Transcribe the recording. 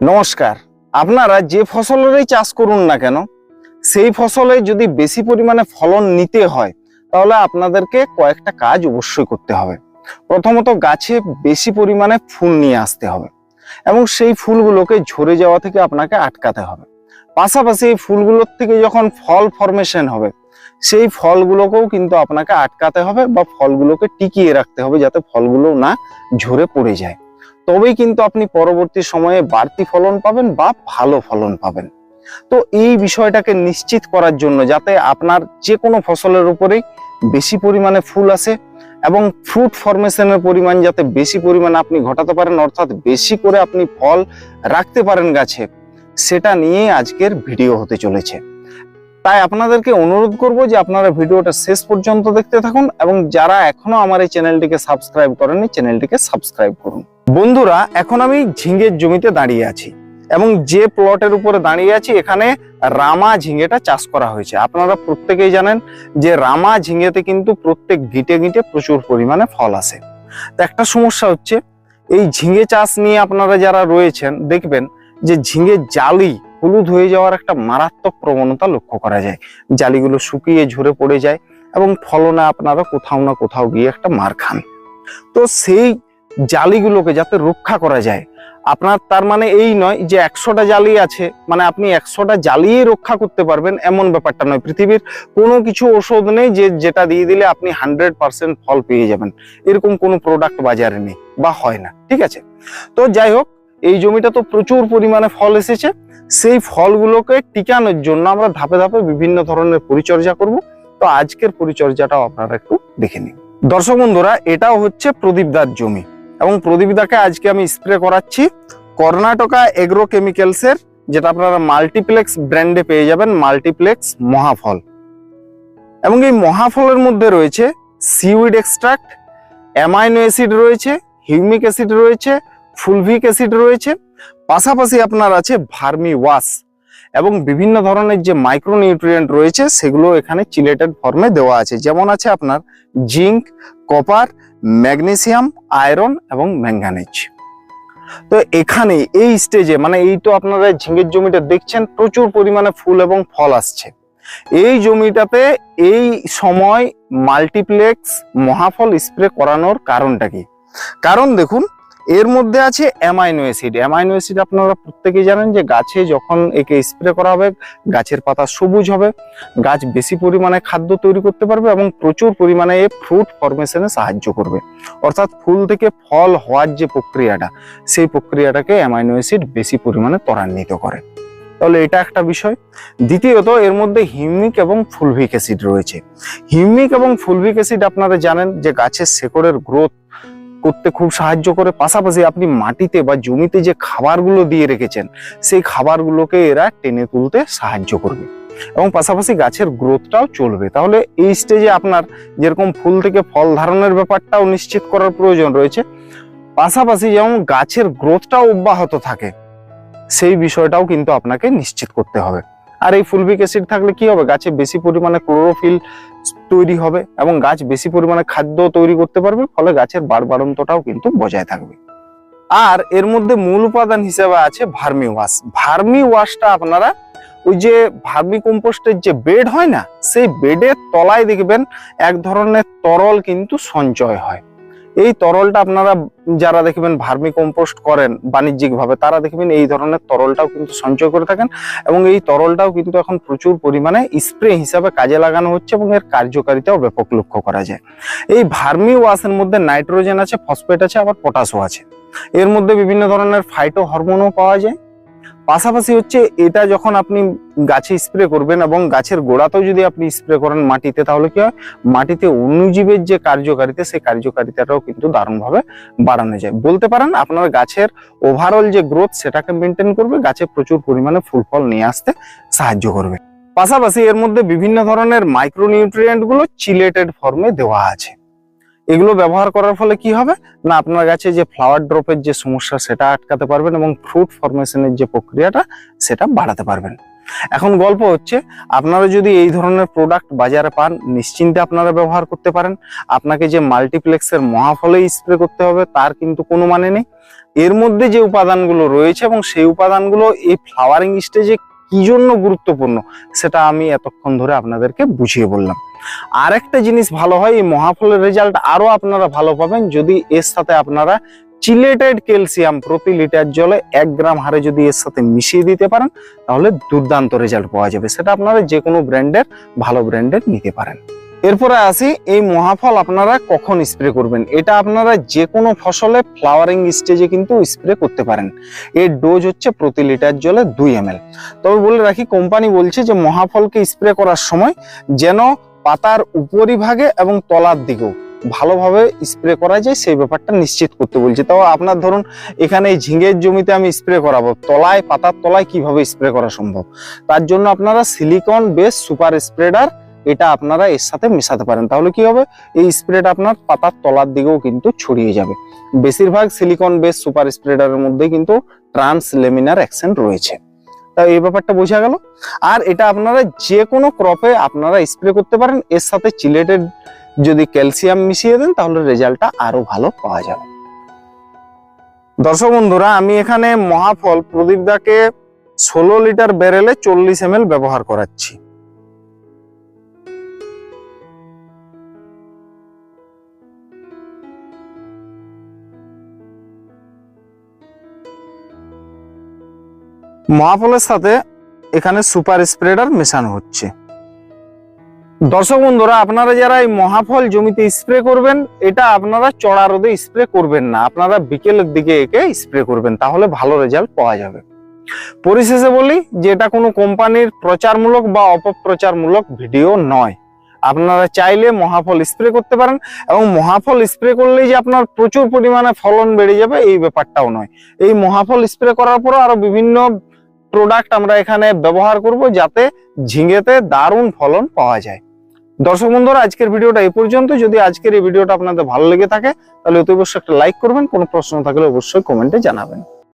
নমস্কার। আপনারা যে ফসলেরই চাষ করুন না কেন, সেই ফসলে যদি বেশি পরিমাণে ফলন নিতে হয়, তাহলে আপনাদেরকে কয়েকটা কাজ অবশ্যই করতে হবে। প্রথমত গাছে বেশি পরিমাণে ফুল নিয়ে আসতে হবে এবং সেই ফুলগুলোকে ঝরে যাওয়া থেকে আপনাকে আটকাতে হবে। পাশাপাশি এই ফুলগুলোর থেকে যখন ফল ফরমেশন হবে, সেই ফলগুলোকেও কিন্তু আপনাকে আটকাতে হবে বা ফলগুলোকে টিকিয়ে রাখতে হবে যাতে ফলগুলো না ঝরে পড়ে যায়। তবেই কিন্তু আপনি পরবর্তী সময়ে বাড়তি ফলন পাবেন বা ভালো ফলন পাবেন। তো এই বিষয়টাকে নিশ্চিত করার জন্য যাতে আপনার যে কোনো ফসলের উপরেই বেশি পরিমাণে ফুল আসে এবং ফ্রুট ফরমেশনের পরিমাণ যাতে বেশি পরিমাণে আপনি ঘটাতে পারেন, অর্থাৎ বেশি করে আপনি ফল রাখতে পারেন গাছে, সেটা নিয়েই আজকের ভিডিও হতে চলেছে। তাই আপনাদেরকে অনুরোধ করব যে আপনারা ভিডিওটা শেষ পর্যন্ত দেখতে থাকুন এবং যারা এখনও আমার এই চ্যানেলটিকে সাবস্ক্রাইব করেননি, চ্যানেলটিকে সাবস্ক্রাইব করুন। বন্ধুরা, এখন আমি ঝিঙ্গের জমিতে দাঁড়িয়ে আছি এবং যে প্লটের উপরে দাঁড়িয়ে আছি, এখানে রামা ঝিঙ্গেটা চাষ করা হয়েছে। আপনারা প্রত্যেকেই জানেন যে রামা ঝিঙ্গেতে কিন্তু প্রত্যেক গিটে গিটে প্রচুর পরিমাণে ফল আসে। তো একটা সমস্যা হচ্ছে, এই ঝিঙ্গে চাষ নিয়ে আপনারা যারা রয়েছেন, দেখবেন যে ঝিঙ্গে জালি হলুদ হয়ে যাওয়ার একটা মারাত্মক প্রবণতা লক্ষ্য করা যায়। জালিগুলো শুকিয়ে ঝরে পড়ে যায় এবং ফলনে আপনারা কোথাও না কোথাও গিয়ে একটা মার খান। তো সেই জালিগুলোকে যাতে রক্ষা করা যায়। আপনার তার মানে এই নয় যে একশোটা জালি আছে মানে আপনি একশোটা জ্বালিয়ে রক্ষা করতে পারবেন এমন ব্যাপারটা নয়। পৃথিবীর কোনো কিছু ওষুধ নেই যে যেটা দিয়ে দিলে আপনি হান্ড্রেড পার্সেন্ট ফল পেয়ে যাবেন। এরকম কোনো প্রোডাক্ট বাজারে নেই বা হয় না, ঠিক আছে? তো যাই হোক, এই জমিটা তো প্রচুর পরিমাণে ফল এসেছে। সেই ফলগুলোকে টিকানোর জন্য আমরা ধাপে ধাপে বিভিন্ন ধরনের পরিচর্যা করব। তো আজকের পরিচর্যাটাও আপনারা একটু দেখে নিন। দর্শক বন্ধুরা, এটাও হচ্ছে প্রদীপদার জমি। এবং প্রদীপদাকে আজকে আমি স্প্রে করাচ্ছি। কর্ণাটকা এগ্রো কেমিক্যালসের যেটা আপনারা মাল্টিপ্লেক্স ব্র্যান্ডে পেয়ে যাবেন মাল্টিপ্লেক্স মহাফল। এবং এই মহাফলের মধ্যে রয়েছে সিউইড এক্সট্রাক্ট অ্যামাইনো অ্যাসিড রয়েছে হিউমিক অ্যাসিড রয়েছে ফুলভিক অ্যাসিড রয়েছে, পাশাপাশি আপনার আছে ভার্মি ওয়াশ এবং বিভিন্ন ধরনের যে মাইক্রোনিউট্রিয়েন্ট রয়েছে, সেগুলো এখানে চিলেটেড ফর্মে দেওয়া আছে। যেমন আছে আপনার জিঙ্ক, কপার ম্যাগনেসিয়াম, আয়রন এবং ম্যাঙ্গানিজ। তো এখানে এই স্টেজে মানে এই তো আপনারা ঝিঙ্গের জমিটা দেখছেন, প্রচুর পরিমাণে ফুল এবং ফল আসছে। এই জমিটাতে এই সময় মাল্টিপ্লেক্স মহাফল স্প্রে করানোর কারণটা কি? কারণ দেখুন এর মধ্যে আছে অ্যামাইনো অ্যাসিড। অ্যামাইনো অ্যাসিড আপনারা প্রত্যেকেই জানেন যে গাছে যখন একে স্প্রে করা হবে, গাছের পাতা সবুজ হবে, গাছ বেশি পরিমাণে খাদ্য তৈরি করতে পারবে এবং প্রচুর পরিমাণে এ ফ্রুট ফরমেশনে সাহায্য করবে। অর্থাৎ ফুল থেকে ফল হওয়ার যে প্রক্রিয়াটা, সেই প্রক্রিয়াটাকে অ্যামাইনো অ্যাসিড বেশি পরিমাণে ত্বরান্বিত করে। তাহলে এটা একটা বিষয়। দ্বিতীয়ত, এর মধ্যে হিউমিক এবং ফুলভিক অ্যাসিড রয়েছে। হিউমিক এবং ফুলভিক অ্যাসিড আপনারা জানেন যে গাছের শেকড়ের গ্রোথ করতে খুব সাহায্য করে। পাশাপাশি আপনি মাটিতে বা জমিতে যে খাবারগুলো দিয়ে রেখেছেন, সেই খাবারগুলোকে এরা টেনে তুলতে সাহায্য করবে। এবং পাশাপাশি গাছের গ্রোথটাও চলবে। তাহলে এই স্টেজে আপনার যেরকম ফুল থেকে ফল ধারণের ব্যাপারটাও নিশ্চিত করার প্রয়োজন রয়েছে। পাশাপাশি যেমন গাছের গ্রোথটাও অব্যাহত থাকে, সেই বিষয়টাও কিন্তু আপনাকে নিশ্চিত করতে হবে। আর এই ফুলবিক অ্যাসিড থাকলে কি হবে? গাছে বেশি পরিমাণে ক্লোরোফিল তৈরি হবে এবং গাছ বেশি পরিমাণে খাদ্য তৈরি করতে পারবে, ফলে গাছের বাড়বাড়ন্তটাও কিন্তু বজায় থাকবে। আর এর মধ্যে মূল উপাদান হিসেবে আছে ভার্মি ওয়াশ। ভার্মি ওয়াশটা আপনারা ওই যে ভার্মি কম্পোস্টের যে বেড হয় না, সেই বেডের তলায় দেখবেন এক ধরনের তরল কিন্তু সঞ্চয় হয়। এই তরলটা আপনারা যারা দেখবেন ভার্মি কম্পোস্ট করেন বাণিজ্যিক ভাবে তারা দেখবেন এই ধরনের তরলটাও কিন্তু সঞ্চয় করে থাকেন এবং এই তরলটাও কিন্তু এখন প্রচুর পরিমাণে স্প্রে হিসাবে কাজে লাগানো হচ্ছে এবং এর কার্যকারিতাও ব্যাপক লক্ষ্য করা যায়। এই ভার্মি ওয়াশের মধ্যে নাইট্রোজেন আছে, ফসফেট আছে, আবার পটাশও আছে। এর মধ্যে বিভিন্ন ধরনের ফাইটো হরমোনও পাওয়া যায়। পাশাপাশি হচ্ছে এটা যখন আপনি গাছে স্প্রে করবেন এবং গাছের গোড়াতেও যদি আপনি স্প্রে করেন মাটিতে, তাহলে কি হয়? মাটিতে অণুজীবের যে কার্যকারিতা, সেই কার্যকারিতাটাও কিন্তু দারুণভাবে বাড়ানো যায়। বলতে পারেন আপনার গাছের ওভারঅল যে গ্রোথ সেটাকে মেনটেন করবে, গাছে প্রচুর পরিমাণে ফুল ফল নিয়ে আসতে সাহায্য করবে। পাশাপাশি এর মধ্যে বিভিন্ন ধরনের মাইক্রোনিউট্রিয়েন্টগুলো চিলেটেড ফর্মে দেওয়া আছে। এগুলো ব্যবহার করার ফলে কি হবে? না, আপনার গাছে যে ফ্লাওয়ার ড্রপের যে সমস্যা, সেটা আটকাতে পারবেন এবং ফ্রুট ফরমেশনের যে প্রক্রিয়াটা, সেটা বাড়াতে পারবেন। এখন গল্প হচ্ছে, আপনারা যদি এই ধরনের প্রোডাক্ট বাজারে পান, নিশ্চিন্তে আপনারা ব্যবহার করতে পারেন। আপনাকে যে মাল্টিপ্লেক্সের মহাফলে স্প্রে করতে হবে, তার কিন্তু কোনো মানে নেই। এর মধ্যে যে উপাদানগুলো রয়েছে এবং সেই উপাদানগুলো এই ফ্লাওয়ারিং স্টেজে কি জন্য গুরুত্বপূর্ণ? সেটা আমি এতক্ষণ ধরে আপনাদেরকে বুঝিয়ে বললাম। আর একটা জিনিস ভালো হয়, এই মহাফলের রেজাল্ট আরও আপনারা ভালো পাবেন। যদি এর সাথে আপনারা চিলেটেড ক্যালসিয়াম প্রতি লিটার জলে এক গ্রাম হারে যদি এর সাথে মিশিয়ে দিতে পারেন, তাহলে দুর্দান্ত রেজাল্ট পাওয়া যাবে। সেটা আপনারা যে কোনো ব্র্যান্ডের ভালো ব্র্যান্ডের নিতে পারেন। এরপরে আসি, এই মহাফল আপনারা কখন স্প্রে করবেন? এটা আপনারা যে কোনো ফসলে ফ্লাওয়ারিং স্টেজে কিন্তু স্প্রে করতে পারেন। এর ডোজ হচ্ছে প্রতি লিটার জলে দুই এম তবে বলে রাখি কোম্পানি বলছে যে মহাফলকে স্প্রে করার সময় যেন পাতার উপরিভাগে এবং তলার দিকেও ভালোভাবে স্প্রে করা যায়, সেই ব্যাপারটা নিশ্চিত করতে বলছে। তাও আপনার ধরুন, এখানে এই ঝিঙের জমিতে আমি স্প্রে করাবো, তলায়, পাতার তলায় কীভাবে স্প্রে করা সম্ভব? তার জন্য আপনারা সিলিকন বেস সুপার স্প্রেডার এটা আপনারা এর সাথে মেশাতে পারেন। তাহলে কি হবে? এই স্প্রেটা আপনার পাতার তলার দিকেও কিন্তু ছড়িয়ে যাবে। বেশিরভাগ সিলিকন বেস সুপার স্প্রেডারের মধ্যে কিন্তু ট্রান্স লেমিনার অ্যাকশন রয়েছে। তা এই ব্যাপারটা বোঝা গেল। আর এটা আপনারা যে কোনো ক্রপে আপনারা স্প্রে করতে পারেন। এর সাথে চিলেটেড যদি ক্যালসিয়াম মিশিয়ে দেন, তাহলে রেজাল্টটা আরও ভালো পাওয়া যাবে। দর্শক বন্ধুরা, আমি এখানে মহাফল প্রদীপদাকে ষোলো লিটার ব্যারেলে চল্লিশ এম ব্যবহার করাচ্ছি। মহাফলের সাথে এখানে সুপার স্প্রেডার মেশানো হচ্ছে। দর্শক বন্ধুরা, আপনারা যারা এই মহাফল জমিতে স্প্রে করবেন, এটা আপনারা চড়া রোদে স্প্রে করবেন না। আপনারা বিকেলের দিকে একে স্প্রে করবেন, তাহলে ভালো রেজাল্ট পাওয়া যাবে। পরিশেষে বলি যে এটা কোনো কোম্পানির প্রচারমূলক বা অপপ্রচারমূলক ভিডিও নয়। আপনারা চাইলে মহাফল স্প্রে করতে পারেন এবং মহাফল স্প্রে করলেই যে আপনার প্রচুর পরিমাণে ফলন বেড়ে যাবে, এই ব্যাপারটাও নয়। এই মহাফল স্প্রে করার পরও আরও বিভিন্ন প্রোডাক্ট আমরা এখানে ব্যবহার করব যাতে ঝিঙেতে দারুণ ফলন পাওয়া যায়। দর্শক বন্ধুরা, আজকের ভিডিওটা এই পর্যন্ত। যদি আজকের এই ভিডিওটা আপনাদের ভালো লেগে থাকে, তাহলে অতি অবশ্যই একটা লাইক করবেন। কোনো প্রশ্ন থাকলে অবশ্যই কমেন্টে জানাবেন।